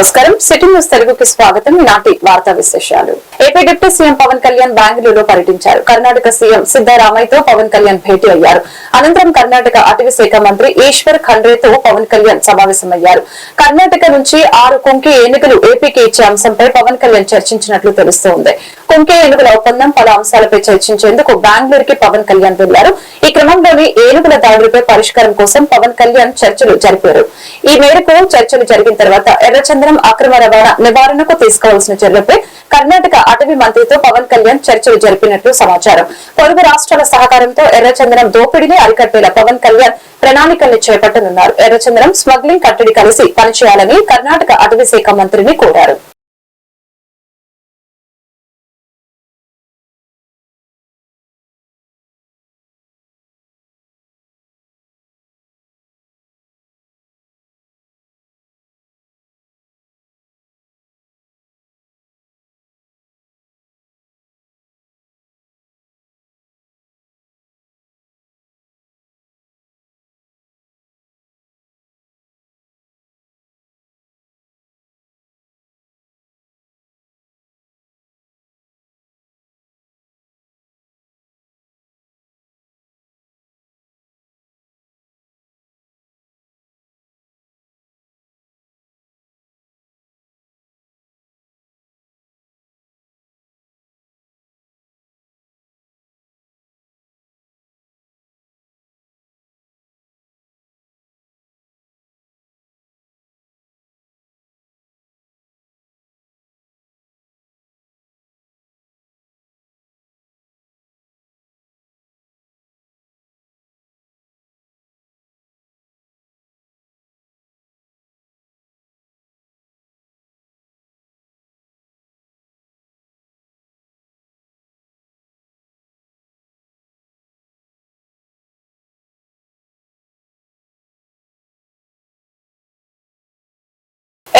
నమస్కారం. City news తెలుగుకి స్వాగతం. నాటి వార్తా విశేషాలు. AP deputy CM Pawan Kalyan బెంగళూరులో పర్యటించారు. కర్ణాటక సీఎం సిద్దరామయ్యతో పవన్ కళ్యాణ్ భేటీ అయ్యారు. అనంతరం కర్ణాటక అటవీ శాఖ మంత్రి ఈశ్వర్ ఖండ్రేతో పవన్ కళ్యాణ్ సమావేశమయ్యారు. కర్ణాటక నుంచి ఆరు కుంకి ఎన్నికలు ఏపీకి ఇచ్చే అంశంపై పవన్ కళ్యాణ్ చర్చించినట్లు తెలుస్తోంది. కొంకే ఏనుగుల ఒప్పందం పలు అంశాలపై చర్చించేందుకు బెంగళూరుకి పవన్ కళ్యాణ్ వెళ్ళారు. ఈ క్రమంలోని ఏనుగుల దాడులపై పరిష్కారం కోసం పవన్ కళ్యాణ్ చర్చలు జరిపారు. ఈ మేరకు చర్చలు జరిగిన తర్వాత ఎర్రచంద్రం అక్రమ రవాణా నివారణకు తీసుకోవాల్సిన చర్యలపై కర్ణాటక అటవీ మంత్రితో పవన్ కళ్యాణ్ చర్చలు జరిపినట్లు సమాచారం. పొరుగు రాష్ట్రాల సహకారంతో ఎర్రచంద్రం దోపిడీని అరికట్టేలా పవన్ కళ్యాణ్ ప్రణాళికల్ని చేపట్టనున్నారు. ఎర్రచంద్రం స్మగ్లింగ్ కట్టడి కలిసి పనిచేయాలని కర్ణాటక అటవీ శాఖ మంత్రిని కోరారు.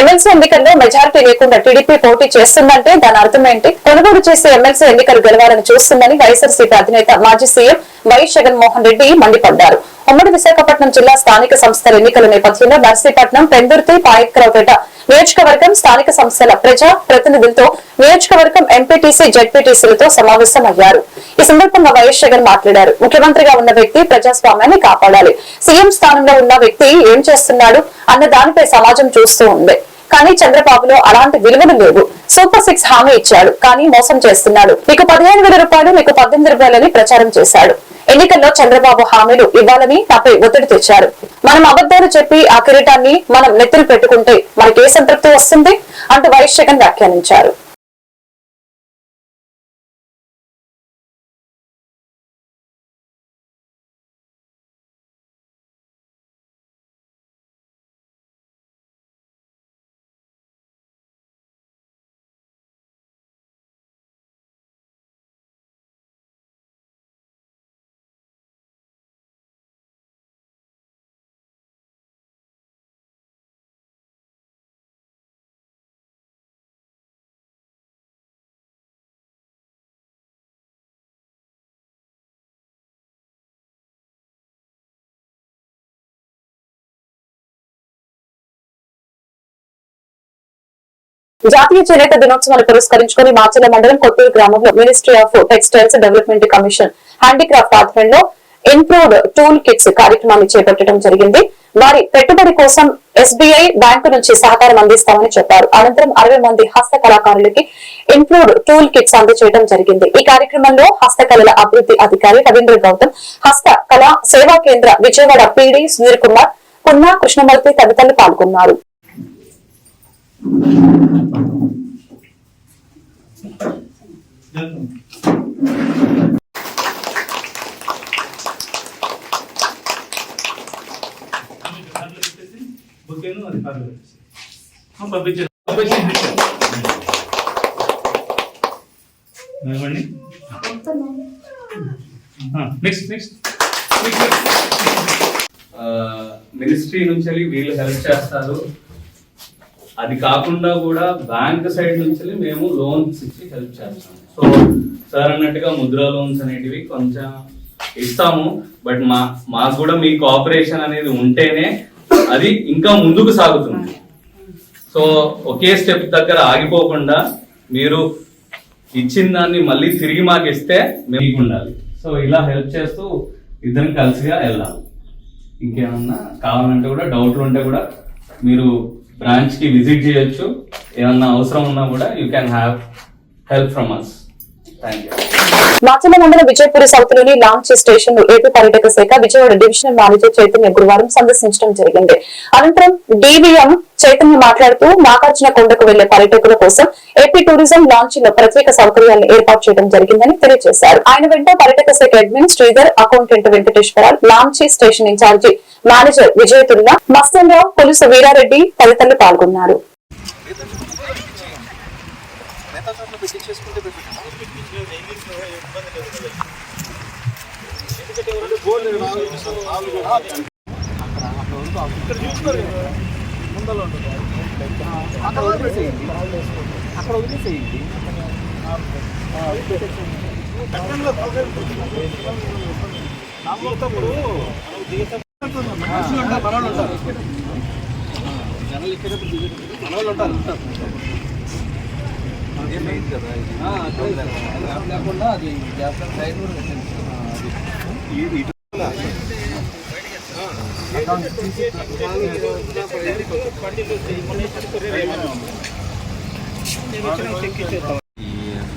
ఎమ్మెల్సీ ఎన్నికల్లో మెజారిటీ లేకుండా టీడీపీ పోటీ చేస్తుందంటే దాని అర్థం ఏంటి? కొనుగోలు చేసే ఎమ్మెల్సీ ఎన్నికలు గెలవాలని చూస్తుందని వైఎస్ఆర్సీపీ అధినేత మాజీ సీఎం వైఎస్ జగన్మోహన్ రెడ్డి మండిపడ్డారు. ఉమ్మడి విశాఖపట్నం జిల్లా స్థానిక సంస్థల ఎన్నికల నేపథ్యంలో నర్సీపట్నం పెందుర్తి పాయక్కరావుపేట నియోజకవర్గం స్థానిక సంస్థల ప్రజా ప్రతినిధులతో నియోజకవర్గం ఎంపీటీసీ జడ్పీటీసీలతో సమావేశమయ్యారు. ఈ సందర్భంగా వైఎస్ జగన్ మాట్లాడారు. ముఖ్యమంత్రిగా ఉన్న వ్యక్తి ప్రజాస్వామ్యాన్ని కాపాడాలి. సీఎం స్థానంలో ఉన్న వ్యక్తి ఏం చేస్తున్నాడు అన్న దానిపై సమాజం చూస్తూ ఉంది. కానీ చంద్రబాబులో అలాంటి విలువలు లేవు. సూపర్ సిక్స్ హామీ ఇచ్చాడు కానీ మోసం చేస్తున్నాడు. మీకు పదిహేను వేల రూపాయలు మీకు పద్దెనిమిది రూపాయలని ప్రచారం చేశాడు. ఎన్నికల్లో చంద్రబాబు హామీలు ఇవ్వాలని నాపై ఒత్తిడి తెచ్చారు. మనం అబద్దాలు చెప్పి ఆ కిరీటాన్ని మనం నెత్తులు పెట్టుకుంటే మనకే సంతృప్తి వస్తుంది? అంటూ వైఎస్ జగన్ వ్యాఖ్యానించారు. జాతీయ చేనేత దినోత్సవాన్ని పురస్కరించుకుని మాచల మండలం కొత్తూరు గ్రామంలో ministry of textiles development commission handicraft ఆధ్వర్యంలో ఇంప్రూవ్డ్ టూల్ కిట్స్ కార్యక్రమాన్ని చేపట్టడం జరిగింది. వారి పెట్టుబడి కోసం ఎస్బీఐ బ్యాంకు నుంచి సహకారం అందిస్తామని చెప్పారు. అనంతరం అరవై మంది హస్త కళాకారులకి ఇంప్రూవ్డ్ టూల్ కిట్స్ అందజేయడం జరిగింది. ఈ కార్యక్రమంలో హస్తకళల అభివృద్ధి అధికారి రవీంద్ర గౌతమ్ హస్త కళా సేవా కేంద్ర విజయవాడ పీడి సుధీర్ కుమార్ పున్నా కృష్ణమూర్తి తదితరులు పాల్గొన్నారు. అది పెట్టేసి నెక్స్ట్ నెక్స్ట్ మినిస్ట్రీ నుంచి వీళ్ళు హెల్ప్ చేస్తారు. అది కాకుండా కూడా బ్యాంక్ సైడ్ నుంచి మేము లోన్స్ ఇచ్చి హెల్ప్ చేస్తాం. సో సార్ అన్నట్టుగా ముద్రా లోన్స్ అనేటివి కొంచెం ఇస్తాము. బట్ మా మాకు కూడా మీ కోఆపరేషన్ అనేది ఉంటేనే అది ఇంకా ముందుకు సాగుతుంది. సో ఒకే స్టెప్ దగ్గర ఆగిపోకుండా మీరు ఇచ్చిన దాన్ని మళ్ళీ తిరిగి మాకు ఇస్తే మేము ఉండాలి. సో ఇలా హెల్ప్ చేస్తూ ఇద్దరం కలిసిగా వెళ్ళాలి ఇంకేమన్నా కావాలంటే కూడా డౌట్లు ఉంటే కూడా మీరు బ్రాంచ్కి విజిట్ చేయొచ్చు. ఏమన్నా అవసరం ఉన్నా కూడా you can have help from us thank you Machala మండలం విజయపురి సౌత్లోని లాంచ్ స్టేషన్ను ఏపీ పర్యాటక శాఖ విజయవాడ డివిజనల్ మేనేజర్ చైతన్య గురువారం సందర్శించడం జరిగింది. అనంతరం డివిఎం చైతన్య మాట్లాడుతూ నాగార్జున కొండకు వెళ్ళే పర్యాటకుల కోసం ఏపీ టూరిజం లాంచ్లో ప్రత్యేక సౌకర్యాలను ఏర్పాటు చేయడం జరిగిందని తెలియజేశారు. ఆయన వెంట పర్యాటక శాఖ admin Sridhar accountant Venkateswara లాంచీ station incharge manager Vijayatulla Mastan Rao Veerareddy తదితరులు పాల్గొన్నారు. మిగతా చోట్ల పెట్టించేసుకుంటే పెట్టండి ఇక్కడ చూసుకోరు ఉంటుంది అక్కడ వదిలేసేయండి అక్కడ వదిలేసేయండి నమ్ముతప్పుడు మనోళ్ళు ఉంటారు ఉంటారు. ఈ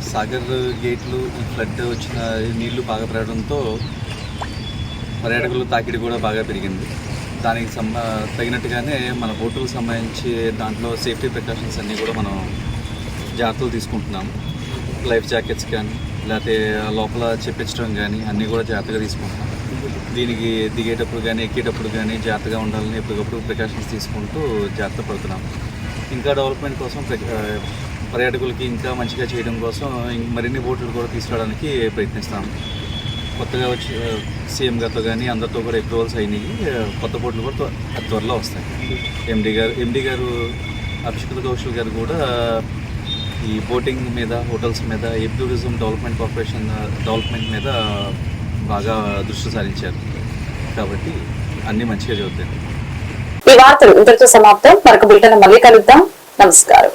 సాగర్ గేట్లు ఈ ఫ్లడ్ వచ్చిన నీళ్ళు బాగా పెరగడంతో పర్యాటకులు తాకిడి కూడా బాగా పెరిగింది. దానికి సంబ తగినట్టుగానే మన బోటులకు సంబంధించి దాంట్లో సేఫ్టీ ప్రికాషన్స్ అన్నీ కూడా మనం జాగ్రత్తలు తీసుకుంటున్నాం లైఫ్ జాకెట్స్ కానీ లేకపోతే లోపల చెప్పించడం కానీ అన్నీ కూడా జాగ్రత్తగా తీసుకుంటున్నాం. దీనికి దిగేటప్పుడు కానీ ఎక్కేటప్పుడు కానీ జాగ్రత్తగా ఉండాలని ఎప్పటికప్పుడు ప్రికాషన్స్ తీసుకుంటూ జాగ్రత్త పడుతున్నాం. ఇంకా డెవలప్మెంట్ కోసం పర్యాటకులకి ఇంకా మంచిగా చేయడం కోసం మరిన్ని బోట్లు కూడా తీసుకురావడానికి ప్రయత్నిస్తాం. కొత్తగా వచ్చి సీఎం గారితో కానీ అందరితో కూడా అప్రూవల్స్ అయినాయి. కొత్త బోట్లు కూడా త్వరలో వస్తాయి. ఎండి గారు ఎండి గారు అభిషేక్ కౌశల్ గారు కూడా ఈ బోటింగ్ మీద హోటల్స్ మీద A tourism development corporation development మీద బాగా దృష్టి సారించారు. కాబట్టి అన్నీ మంచిగా జరుగుతాయి. ఈ వార్తలు ఇంతటితో సమాప్తం. మరొక బిల్టన్ మళ్ళీ కలుద్దాం. నమస్కారం.